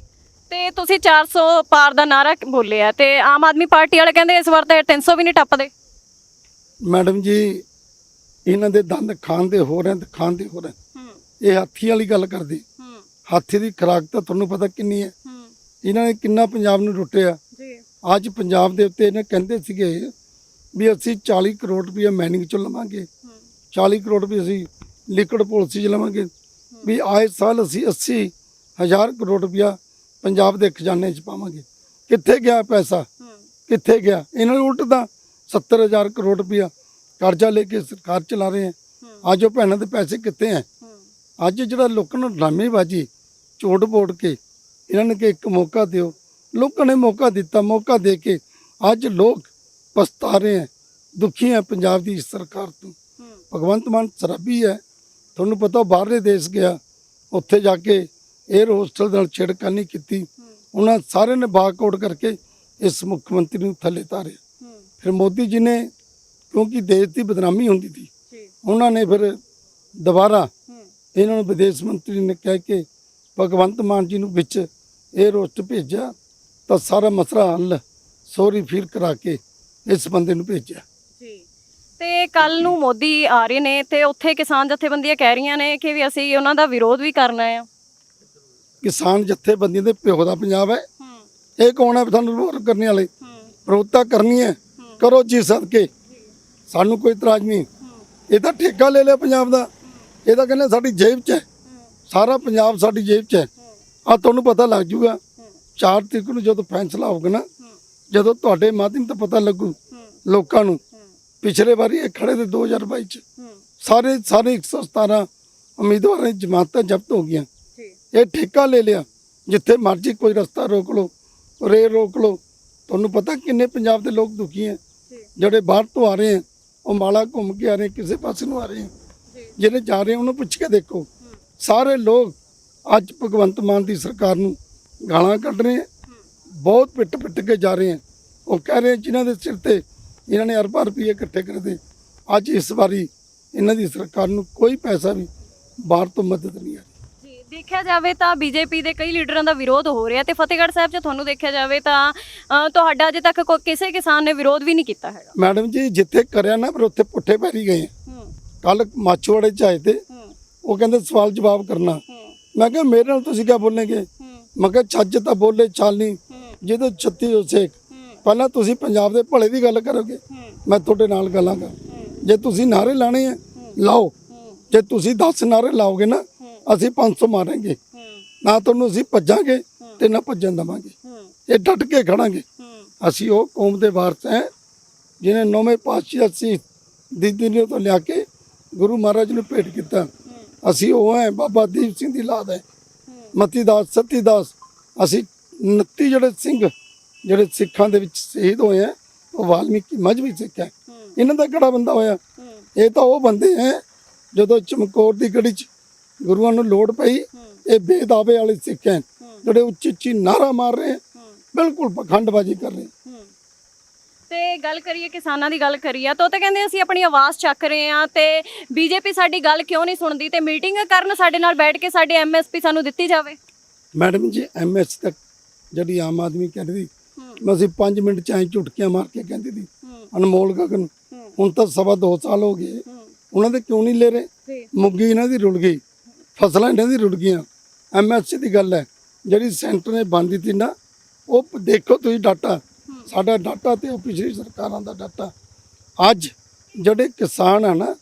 ਤੇ ਤੁਸੀਂ 400 ਪਾਰ ਦਾ ਨਾਰਾ ਬੋਲਿਆ ਤੇ ਆਮ ਆਦਮੀ ਪਾਰਟੀ ਵਾਲੇ ਕਹਿੰਦੇ ਇਸ ਵਾਰ ਤੇ 300 ਵੀ ਨਹੀਂ ਟੱਪਦੇ। ਮੈਡਮ ਜੀ ਇਹਨਾਂ ਦੇ ਦੰਦ ਖਾਣ ਦੇ ਹੋ ਰਹੇ ਤੇ ਖਾਣ ਦੇ ਹੋ। ਰਹੇ ਇਹ ਹਾਥੀ ਵਾਲੀ ਗੱਲ ਕਰਦੇ। ਹਾਥੀ ਦੀ ਖੁਰਾਕ ਤਾਂ ਤੁਹਾਨੂੰ ਪਤਾ ਕਿੰਨੀ ਹੈ। ਇਹਨਾਂ ਨੇ ਕਿੰਨਾ ਪੰਜਾਬ ਨੂੰ ਲੁੱਟਿਆ। ਜੀ। ਅੱਜ ਪੰਜਾਬ ਦੇ ਉੱਤੇ ਇਹਨੇ ਕਹਿੰਦੇ ਸੀਗੇ ਵੀ ਅਸੀਂ 40 ਕਰੋੜ ਰੁਪਏ ਮਾਈਨਿੰਗ ਚੋਂ ਲਵਾਂਗੇ। 40 ਕਰੋੜ ਰੁਪਏ ਅਸੀਂ ਲਿਕਵਿਡ ਪਾਲਿਸੀ ਚ ਲਵਾਂਗੇ। ਵੀ ਆਏ ਸਾਲ ਅਸੀਂ 80 ਹਜ਼ਾਰ ਕਰੋੜ ਰੁਪਇਆ ਪੰਜਾਬ ਦੇ ਖਜ਼ਾਨੇ 'ਚ ਪਾਵਾਂਗੇ। ਕਿੱਥੇ ਗਿਆ ਪੈਸਾ? ਕਿੱਥੇ ਗਿਆ? ਇਹਨਾਂ ਨੂੰ ਉਲਟਦਾ ਤਾਂ 70000 ਕਰੋੜ ਰੁਪਇਆ ਕਰਜ਼ਾ ਲੈ ਕੇ ਸਰਕਾਰ ਚਲਾ ਰਹੇ ਹੈ। ਅੱਜ ਉਹ ਭੈਣਾਂ ਦੇ ਪੈਸੇ ਕਿੱਥੇ ਹੈ? ਅੱਜ ਜਿਹੜਾ ਲੋਕਾਂ ਨੂੰ ਡਰਾਮੇਬਾਜ਼ੀ ਝੂਠ ਬੋੜ ਕੇ ਇਹਨਾਂ ਨੇ ਕਿ ਇੱਕ ਮੌਕਾ ਦਿਓ। ਲੋਕਾਂ ਨੇ ਮੌਕਾ ਦਿੱਤਾ, ਮੌਕਾ ਦੇ ਕੇ ਅੱਜ ਲੋਕ ਪਛਤਾ ਰਹੇ ਹੈ। ਦੁਖੀ ਹੈ ਪੰਜਾਬ ਦੀ ਸਰਕਾਰ ਤੋਂ। ਭਗਵੰਤ ਮਾਨ ਸ਼ਰਾਬੀ ਹੈ। ਤੁਹਾਨੂੰ ਪਤਾ ਬਾਹਰਲੇ ਦੇਸ਼ ਗਿਆ। ਉੱਥੇ ਜਾ ਕੇ 에ਅਰ ਹੋਸਟਲ ਨਾਲ ਛੇੜਖਾਨੀ ਕੀਤੀ। ਉਹਨਾਂ ਸਾਰਿਆਂ ਨੇ ਬਾਕਆਊਟ ਕਰਕੇ ਇਸ ਮੁੱਖ ਮੰਤਰੀ ਨੂੰ ਥੱਲੇ ਤਾਰਿਆ। ਫਿਰ ਮੋਦੀ ਜੀ ਨੇ ਕਿਉਂਕਿ ਦੇਸ਼ ਦੀ ਬਦਨਾਮੀ ਹੁੰਦੀ ਸੀ ਉਹਨਾਂ ਨੇ ਫਿਰ ਦੁਬਾਰਾ ਇਹਨਾਂ ਨੂੰ ਵਿਦੇਸ਼ ਮੰਤਰੀ ਨੇ ਕਹਿ ਕੇ ਭਗਵੰਤ ਮਾਨ ਜੀ ਨੂੰ ਵਿੱਚ ਇਹ ਰੋਸਟ ਭੇਜਿਆ ਤਾਂ ਸਾਰਾ ਮਸਲਾ ਹੱਲ ਸੋਰੀ ਫੀਲ ਕਰਾ ਕੇ ਇਸ ਬੰਦੇ ਨੂੰ ਭੇਜਿਆ। ਜੀ। ਤੇ ਕੱਲ ਨੂੰ ਮੋਦੀ ਆ ਰਹੇ ਨੇ ਤੇ ਉੱਥੇ ਕਿਸਾਨ ਜਥੇਬੰਦੀਆਂ ਕਹਿ ਰਹੀਆਂ ਨੇ ਕਿ ਵੀ ਅਸੀਂ ਉਹਨਾਂ ਦਾ ਵਿਰੋਧ ਵੀ ਕਰਨਾ ਆ। ਕਿਸਾਨ ਜਥੇਬੰਦੀਆਂ ਦੇ ਪਿਓ ਦਾ ਪੰਜਾਬ ਹੈ। ਇਹ ਕੌਣ ਹੈ? ਤੁਹਾਨੂੰ ਵਿਰੋਧ ਕਰਨ ਵਾਲੇ। ਵਿਰੋਧਤਾ ਕਰਨੀ ਹੈ। ਕਰੋ ਜੀ ਸਦਕੇ। ਸਾਨੂੰ ਕੋਈ ਇਤਰਾਜ਼ ਨਹੀਂ। ਇਹ ਤਾਂ ਠੇਕਾ ਲੈ ਲਿਆ ਪੰਜਾਬ ਦਾ। ਇਹ ਤਾਂ ਕਹਿੰਦੇ ਸਾਡੀ ਜੇਬ 'ਚ ਹੈ। ਸਾਰਾ ਪੰਜਾਬ ਸਾਡੀ ਜੇਬ 'ਚ ਹੈ। ਆ ਤੁਹਾਨੂੰ ਪਤਾ ਲੱਗ ਜੂਗਾ। 4 ਤਰੀਕ ਨੂੰ ਜਦੋਂ ਫੈਸਲਾ ਹੋਊਗਾ ਨਾ ਜਦੋਂ ਤੁਹਾਡੇ ਮਾਧਿਅਮ ਤੋਂ ਪਤਾ ਲੱਗੂ ਲੋਕਾਂ ਨੂੰ ਪਿਛਲੇ ਵਾਰੀ ਇਹ ਖੜੇ ਤੇ 2022 ਚ। ਸਾਰੇ ਸਾਰੇ 117 ਉਮੀਦਵਾਰਾਂ ਦੀ ਜਮਾਨਤਾਂ ਜ਼ਬਤ ਹੋ ਗਈਆਂ। ਇਹ ਠੇਕਾ ਲੈ ਲਿਆ। ਜਿੱਥੇ ਮਰਜ਼ੀ ਕੋਈ ਰਸਤਾ ਰੋਕ ਲਓ ਰੇਲ ਰੋਕ ਲਓ। ਤੁਹਾਨੂੰ ਪਤਾ ਕਿੰਨੇ ਪੰਜਾਬ ਦੇ ਲੋਕ ਦੁਖੀ ਹੈ। ਜਿਹੜੇ ਬਾਹਰ ਤੋਂ ਆ ਰਹੇ ਹੈ ਉਹ ਮਾਲਾ ਘੁੰਮ ਕੇ ਆ ਰਹੇ ਕਿਸੇ ਪਾਸੇ ਨੂੰ ਆ ਰਹੇ ਹੈ। ਜਿਹੜੇ ਜਾ ਰਹੇ ਉਹਨੂੰ ਪੁੱਛ ਕੇ ਦੇਖੋ। ਸਾਰੇ ਲੋਕ ਅੱਜ ਭਗਵੰਤ ਮਾਨ ਦੀ ਸਰਕਾਰ ਨੂੰ ਗਾਲਾਂ ਕੱਢ ਰਹੇ ਹੈ। ਬਹੁਤ ਪਿੱਟ ਪਿੱਟ ਕੇ ਜਾ ਰਹੇ ਹੈ। ਉਹ ਕਹਿ ਰਹੇ ਜਿਨ੍ਹਾਂ ਦੇ ਸਿਰ ਤੇ ਇਹਨਾਂ ਨੇ ਅਰਬਾਂ ਰੁਪਏ ਇਕੱਠੇ ਕਰਦੇ ਅੱਜ ਇਸ ਵਾਰੀ ਇਹਨਾਂ ਦੀ ਸਰਕਾਰ ਨੂੰ ਕੋਈ ਪੈਸਾ ਵੀ ਬਾਹਰ ਤੋਂ ਮਦਦ ਨਹੀਂ ਆ ਦੇਖਿਆ ਜਾਵੇ ਤਾਂ ਬੀਜੇਪੀ ਦੇ ਕਈ ਲੀਡਰਾਂ ਦਾ ਵਿਰੋਧ ਹੋ ਰਿਹਾ ਤੇ ਫਤਿਹਗੜ੍ਹ ਸਾਹਿਬ 'ਚ ਤੁਹਾਨੂੰ ਦੇਖਿਆ ਜਾਵੇ ਤਾਂ ਅ, ਤੁਹਾਡਾ ਅਜੇ ਤੱਕ ਕੋ- ਕਿਸੇ ਕਿਸਾਨ ਨੇ ਵਿਰੋਧ ਵੀ ਨਹੀਂ ਕੀਤਾ ਹੈਗਾ। ਮੈਡਮ ਜੀ ਜਿੱਥੇ ਕਰਿਆ ਨਾ ਪਰ ਉੱਥੇ ਪੁੱਠੇ ਪੈਰੀ ਗਏ। ਹੂੰ। ਕੱਲ ਮਾਛੋੜੇ ਚ ਆਏ ਤੇ ਹੂੰ। ਉਹ ਕਹਿੰਦੇ ਸਵਾਲ ਜਵਾਬ ਕਰਨਾ। ਹੂੰ। ਮੈਂ ਕਿਹਾ ਮੇਰੇ ਨਾਲ ਤੁਸੀਂ ਕਿਆ ਬੋਲਣਗੇ ਹੂੰ। ਮੈਂ ਕਿਹਾ ਛੱਜ ਤਾਂ ਬੋਲੇ ਚਾਲਨੀ ਹੂੰ। ਜਿਹਦੇ ਛੱਤੀ ਹੋ ਸੇਕ ਹੂੰ। ਪਹਿਲਾਂ ਤੁਸੀਂ ਪੰਜਾਬ ਦੇ ਭਲੇ ਦੀ ਗੱਲ ਕਰੋਗੇ। ਹੂੰ। ਮੈਂ ਤੁਹਾਡੇ ਨਾਲ ਗੱਲਾਂ ਕਰ ਹੂੰ। ਜੇ ਤੁਸੀਂ ਨਾਰੇ ਲਾਣੇ ਆ ਲਾਓ। ਜੇ ਤੁਸੀਂ 10 ਨਾਰੇ ਲਾਓਗੇ ਨਾ ਅਸੀਂ 500 ਮਾਰਾਂਗੇ। ਨਾ ਤੁਹਾਨੂੰ ਅਸੀਂ ਭੱਜਾਂਗੇ ਤੇ ਨਾ ਭੱਜਣ ਦਵਾਂਗੇ। ਇਹ ਡਟ ਕੇ ਖੜਾਂਗੇ। ਅਸੀਂ ਉਹ ਕੌਮ ਦੇ ਵਾਰਸ ਹੈ ਜਿਨੇ ਨੌਵੇਂ ਪਾਤਸ਼ਾਹ ਸੀ ਦੀ ਦੁਨੀਆ ਤੋਂ ਲਿਆ ਕੇ ਗੁਰੂ ਮਹਾਰਾਜ ਨੂੰ ਭੇਟ ਕੀਤਾ। ਅਸੀਂ ਉਹ ਹੈ ਬਾਬਾ ਦੀਪ ਸਿੰਘ ਦੀ ਲਾਦ ਹੈ। ਮਤੀ ਦਾਸ ਸਤੀ ਦਾਸ ਅਸੀਂ 29 ਜਿਹੜੇ ਸਿੰਘ ਜਿਹੜੇ ਸਿੱਖਾਂ ਦੇ ਵਿੱਚ ਸ਼ਹੀਦ ਹੋਏ ਆ ਉਹ ਵਾਲਮੀਕੀ ਮਜਬੀ ਸਿੱਖ ਹੈ। ਇਹਨਾਂ ਦਾ ਕਿਹੜਾ ਬੰਦਾ ਹੋਇਆ? ਇਹ ਤਾਂ ਉਹ ਬੰਦੇ ਹੈ ਜਦੋਂ ਚਮਕੌਰ ਦੀ ਗੜੀ ਚ ਗੁਰੂਆਂ ਨੂੰ ਲੋੜ ਪਈ। ਇਹ ਬੇਦਾਵੇ ਵਾਲੇ ਸਿੱਖ ਹੈ। ਜਿਹੜੇ ਉੱਚੀ ਉੱਚੀ ਨਾਰਾ ਮਾਰ ਰਹੇ ਬਿਲਕੁਲ ਪਖੰਡਬਾਜ਼ੀ ਕਰ ਰਹੇ ਤੇ ਗੱਲ ਕਰੀਏ ਕਿਸਾਨਾਂ ਦੀ ਗੱਲ ਕਰੀਏ ਤਾਂ ਉਹ ਤਾਂ ਕਹਿੰਦੇ ਅਸੀਂ ਆਪਣੀ ਆਵਾਜ਼ ਚੱਕ ਰਹੇ ਹਾਂ ਤੇ ਬੀਜੇਪੀ ਸਾਡੀ ਗੱਲ ਕਿਉਂ ਨਹੀਂ ਸੁਣਦੀ ਤੇ ਮੀਟਿੰਗ ਕਰਨ ਸਾਡੇ ਨਾਲ ਬੈਠ ਕੇ ਸਾਡੀ ਐਮਐਸਪੀ ਸਾਨੂੰ ਦਿੱਤੀ ਜਾਵੇ? ਮੈਡਮ ਜੀ ਐਮਐਸ ਤੱਕ ਜਿਹੜੀ ਆਮ ਆਦਮੀ ਕਹਿੰਦੀ ਅਸੀਂ 5 ਮਿੰਟ ਚ ਐਂ ਝੁਟਕੀਆਂ ਮਾਰ ਕੇ ਕਹਿੰਦੀ ਸੀ ਅਨਮੋਲ ਗਗਨ ਹੁਣ ਤਾਂ ਸਵਾ 2 ਸਾਲ ਹੋ ਗਏ। ਉਹਨਾਂ ਦੇ ਕਿਉਂ ਨਹੀਂ ਲੈ ਰਹੇ? ਮੁੱਗੀ ਇਹਨਾਂ ਦੀ ਰੁੜ ਗਈ। ਫਸਲਾਂ ਇਹਨਾਂ ਦੀ ਰੁੜ ਗਈਆਂ। ਐਮਐਸਸੀ ਦੀ ਗੱਲ ਹੈ ਜਿਹੜੀ ਸੈਂਟਰ ਨੇ ਬੰਦ ਦਿੱਤੀ ਨਾ ਉਹ ਦੇਖੋ ਤੁਸੀਂ ਡਾਟਾ। ਸਾਡਾ ਡਾਟਾ ਤੇ ਉਹ ਪਿਛਲੀ ਸਰਕਾਰਾਂ ਦਾ ਡਾਟਾ। ਅੱਜ ਜਿਹੜੇ ਕਿਸਾਨ ਆ ਨਾ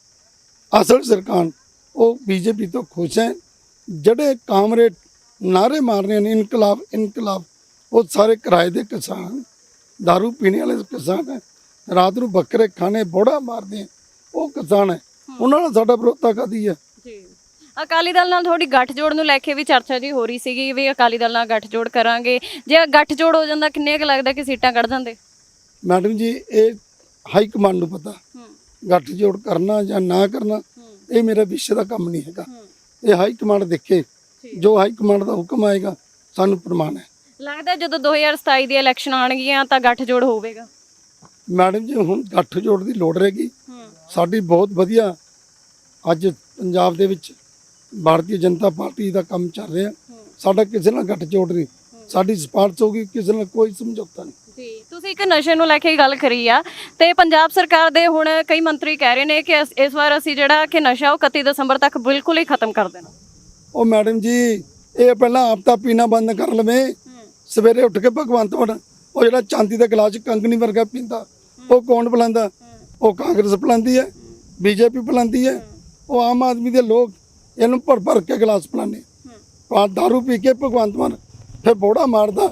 ਅਸਲ ਸਰਕਾਰ ਉਹ ਬੀਜੇਪੀ ਤੋਂ ਖੁਸ਼ ਹੈ। ਜਿਹੜੇ ਕਾਮਰੇਡ ਨਾਰੇ ਮਾਰ ਰਹੇ ਨੇ ਇਨਕਲਾਬ ਇਨਕਲਾਬ ਉਹ ਸਾਰੇ ਕਿਰਾਏ ਦੇ ਕਿਸਾਨ दारू ਪੀਣੇ ਵਾਲੇ ਕਿਸਾਨ ਹੈ। ਰਾਤ ਨੂੰ ਬੱਕਰੇ ਖਾਣੇ ਬੋੜਾ ਮਾਰਦੇ ਉਹ ਕਿਸਾਨ ਹੈ। ਉਹਨਾਂ ਨਾਲ ਸਾਡਾ ਵਿਰੋਧਤਾ ਕਦੀ ਹੈ? ਜੀ। ਅਕਾਲੀ ਦਲ ਨਾਲ ਥੋੜੀ ਗੱਠਜੋੜ ਨੂੰ ਲੈ ਕੇ ਵੀ ਚਰਚਾ ਜੀ ਹੋ ਰਹੀ ਸੀਗੀ ਵੀ ਅਕਾਲੀ ਦਲ ਨਾਲ ਗੱਠਜੋੜ ਕਰਾਂਗੇ। ਜੇ ਗੱਠਜੋੜ ਹੋ ਜਾਂਦਾ ਕਿੰਨੇ ਕੁ ਲੱਗਦਾ ਕਿ ਸੀਟਾਂ ਕੱਢ ਦਿੰਦੇ? ਮੈਡਮ ਜੀ ਇਹ ਹਾਈ ਕਮਾਂਡ ਨੂੰ ਪਤਾ। ਗੱਠ ਜੋੜ ਕਰਨਾ ਜਾਂ ਨਾ ਕਰਨਾ ਇਹ ਮੇਰਾ ਵਿਸ਼ੇ ਦਾ ਕੰਮ ਨਹੀਂ ਹੈਗਾ। ਇਹ ਹਾਈ ਕਮਾਂਡ ਦੇਖੇ ਜੋ ਹਾਈ ਕਮਾਂਡ ਦਾ ਹੁਕਮ ਆਏਗਾ ਸਾਨੂੰ ਪ੍ਰਮਾਣ ਹੈ। ਲੱਗਦਾ ਜਦੋਂ 2027 ਦੀ ਇਲੈਕਸ਼ਨ ਆਣਗੀਆਂ ਤਾਂ ਗੱਠਜੋੜ ਹੋਵੇਗਾ। ਮੈਡਮ ਜੀ ਹੁਣ ਗੱਠ ਜੋੜ ਦੀ ਲੋੜ ਰਹੇਗੀ ਸਾਡੀ ਬਹੁਤ ਵਧੀਆ ਅੱਜ ਪੰਜਾਬ ਦੇ ਵਿੱਚ ਭਾਰਤੀ ਜਨਤਾ ਪਾਰਟੀ ਦਾ ਕੰਮ ਚੱਲ ਰਿਹਾ। ਸਾਡਾ ਕਿਸੇ ਨਾਲ ਗੱਠ ਜੋੜ ਨਹੀਂ। ਸਾਡੀ ਸਪਾਰਸ਼ ਹੋਗੀ ਕਿਸੇ ਨਾਲ ਕੋਈ ਸਮਝੌਤਾ ਨਹੀਂ। ਜੀ ਤੁਸੀਂ ਇੱਕ ਨਸ਼ੇ ਨੂੰ ਲੈ ਕੇ ਗੱਲ ਕਰੀ ਆ ਤੇ ਪੰਜਾਬ ਸਰਕਾਰ ਦੇ ਹੁਣ ਕਈ ਮੰਤਰੀ ਕਹਿ ਰਹੇ ਨੇ ਕਿ ਇਸ ਵਾਰ ਅਸੀਂ ਜਿਹੜਾ ਕਿ ਨਸ਼ਾ ਉਹ 31 ਦਸੰਬਰ ਤੱਕ ਬਿਲਕੁਲ ਹੀ ਖਤਮ ਕਰ ਦੇਣਾ। ਉਹ ਮੈਡਮ ਜੀ ਇਹ ਪਹਿਲਾਂ ਆਪ ਤਾਂ ਪੀਣਾ ਬੰਦ ਕਰ ਲਵੇ। ਸਵੇਰੇ ਉੱਠ ਕੇ ਭਗਵੰਤ ਮਾਨ ਉਹ ਜਿਹੜਾ ਚਾਂਦੀ ਦੇ ਗਲਾਸ ਕੰਗਣੀ ਵਰਗਾ ਪੀਂਦਾ ਉਹ ਕੌਣ ਪਿਲਾਉਂਦਾ ਉਹ ਕਾਂਗਰਸ ਪਿਲਾਉਂਦੀ ਹੈ ਬੀਜੇਪੀ ਪਿਲਾਉਂਦੀ ਹੈ। ਉਹ ਆਮ ਆਦਮੀ ਦੇ ਲੋਕ ਇਹਨੂੰ ਭਰ ਭਰ ਕੇ ਗਲਾਸ ਪਿਲਾਉਂਦੇ ਪਾ दारू ਪੀ ਕੇ ਭਗਵੰਤ ਮਾਨ ਫਿਰ ਬੋੜਾ ਮਾਰਦਾ।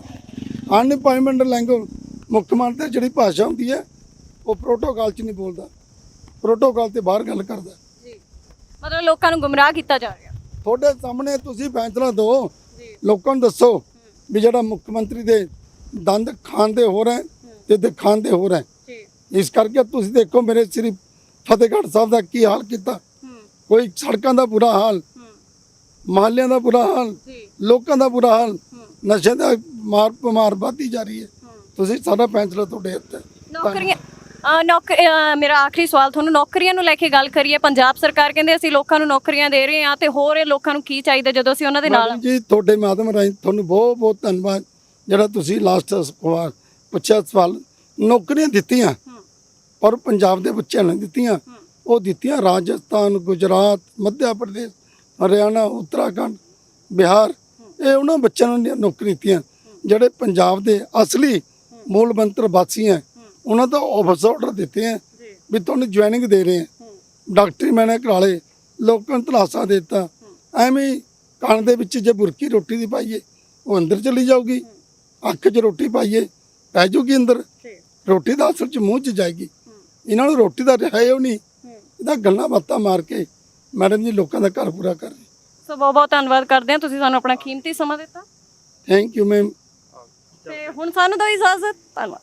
ਅਨਪਾਇਮੈਂਟ ਲੈਂਗੁਏਜ ਮੁੱਖ ਮੰਤਰੀ ਦੀ ਜਿਹੜੀ ਭਾਸ਼ਾ ਹੁੰਦੀ ਹੈ ਉਹ ਪ੍ਰੋਟੋਕਾਲ 'ਚ ਨਹੀਂ ਬੋਲਦਾ। ਪ੍ਰੋਟੋਕਾਲ ਤੇ ਬਾਹਰ ਗੱਲ ਕਰਦਾ। ਜੀ। ਮਤਲਬ ਲੋਕਾਂ ਨੂੰ ਗੁੰਮਰਾਹ ਕੀਤਾ ਜਾ ਰਿਹਾ। ਤੁਹਾਡੇ ਸਾਹਮਣੇ ਤੁਸੀਂ ਫੈਸਲਾ ਦਿਓ। ਜੀ। ਲੋਕਾਂ ਨੂੰ ਦੱਸੋ ਵੀ ਜਿਹੜਾ ਮੁੱਖ ਮੰਤਰੀ ਦੇ ਦੰਦ ਖਾਂਦੇ ਹੋ ਰਹੇ ਤੇ ਦਿਖਾਉਂਦੇ ਹੋ ਰਹੇ। ਇਸ ਕਰਕੇ ਤੁਸੀਂ ਦੇਖੋ ਮੇਰੇ ਸ੍ਰੀ ਫਤਿਹਗੜ੍ਹ ਸਾਹਿਬ ਦਾ ਕੀ ਹਾਲ ਕੀਤਾ। ਕੋਈ ਸੜਕਾਂ ਦਾ ਬੁਰਾ ਹਾਲ ਹੂੰ। ਮਹੱਲਿਆਂ ਦਾ ਬੁਰਾ ਹਾਲ ਜੀ। ਲੋਕਾਂ ਦਾ ਬੁਰਾ ਹਾਲ ਨਸ਼ੇ ਦਾ ਮਾਰ ਬਿਮਾਰ ਵੱਧਦੀ ਜਾ ਰਹੀ ਹੈ। ਤੁਸੀਂ ਸਾਡਾ ਫੈਸਲਾ ਤੁਹਾਡੇ ਹੱਥ ਹੈ। ਨੌਕਰੀਆਂ ਮੇਰਾ ਆਖਰੀ ਸਵਾਲ ਤੁਹਾਨੂੰ ਨੌਕਰੀਆਂ ਨੂੰ ਲੈ ਕੇ ਗੱਲ ਕਰੀਏ ਪੰਜਾਬ ਸਰਕਾਰ ਕਹਿੰਦੇ ਅਸੀਂ ਲੋਕਾਂ ਨੂੰ ਨੌਕਰੀਆਂ ਦੇ ਰਹੇ ਹਾਂ ਤੇ ਹੋਰ ਇਹ ਲੋਕਾਂ ਨੂੰ ਕੀ ਚਾਹੀਦਾ ਜਦੋਂ ਅਸੀਂ ਉਹਨਾਂ ਦੇ ਨਾਲ ਜੀ ਤੁਹਾਡੇ ਮਾਧਿਅਮ ਰਾਹੀਂ ਤੁਹਾਨੂੰ ਬਹੁਤ ਬਹੁਤ ਧੰਨਵਾਦ। ਜਿਹੜਾ ਤੁਸੀਂ ਲਾਸਟ ਸਵਾਲ ਪੁੱਛਿਆ ਸਵਾਲ ਨੌਕਰੀਆਂ ਦਿੱਤੀਆਂ ਪਰ ਪੰਜਾਬ ਦੇ ਬੱਚਿਆਂ ਨੂੰ ਦਿੱਤੀਆਂ। ਉਹ ਦਿੱਤੀਆਂ। ਰਾਜਸਥਾਨ ਗੁਜਰਾਤ ਮੱਧ ਪ੍ਰਦੇਸ਼ ਹਰਿਆਣਾ ਉੱਤਰਾਖੰਡ ਬਿਹਾਰ ਇਹ ਉਹਨਾਂ ਬੱਚਿਆਂ ਨੂੰ ਨੌਕਰੀ ਦਿੱਤੀਆਂ ਜਿਹੜੇ ਪੰਜਾਬ ਦੇ ਅਸਲੀ ਮੂਲ ਮੰਤਰ ਵਾਸੀ ਹੈ। ਉਹਨਾਂ ਤੋਂ ਆਫਿਸ ਆਰਡਰ ਦਿੱਤੇ ਹੈ ਵੀ ਤੁਹਾਨੂੰ ਜੁਆਇਨਿੰਗ ਦੇ ਰਹੇ ਹੈ। ਡਾਕਟਰੀ ਮੈਨੇ ਕਰਾ ਲਏ ਲੋਕਾਂ ਨੂੰ ਤਲਾਸ਼ਾ ਦੇ ਦਿੱਤਾ। ਐਵੇਂ ਕੰਨ ਦੇ ਵਿੱਚ ਜੇ ਬੁਰਕੀ ਰੋਟੀ ਦੀ ਪਾਈਏ ਉਹ ਅੰਦਰ ਚਲੀ ਜਾਊਗੀ। ਅੱਖ 'ਚ ਰੋਟੀ ਪਾਈਏ ਪੈ ਜਾਊਗੀ ਅੰਦਰ। ਰੋਟੀ ਦਾ ਅਸਲ 'ਚ ਮੂੰਹ 'ਚ ਜਾਏਗੀ। ਇਹਨਾਂ ਨੂੰ ਰੋਟੀ ਦਾ ਰਿਹਾ ਹੀ ਉਹ ਨਹੀਂ। ਇਹਦਾ ਗੱਲਾਂ ਬਾਤਾਂ ਮਾਰ ਕੇ ਮੈਡਮ ਜੀ ਲੋਕਾਂ ਦਾ ਘਰ ਪੂਰਾ ਕਰ ਰਹੀ। ਸੋ ਬਹੁਤ ਬਹੁਤ ਧੰਨਵਾਦ ਕਰਦੇ ਹਾਂ। ਤੁਸੀਂ ਸਾਨੂੰ ਆਪਣਾ ਕੀਮਤੀ ਸਮਾਂ ਦਿੱਤਾ। ਥੈਂਕ ਯੂ ਮੈਮ ਤੇ ਹੁਣ ਸਾਨੂੰ ਦੋ ਇਜਾਜ਼ਤ। ਧੰਨਵਾਦ।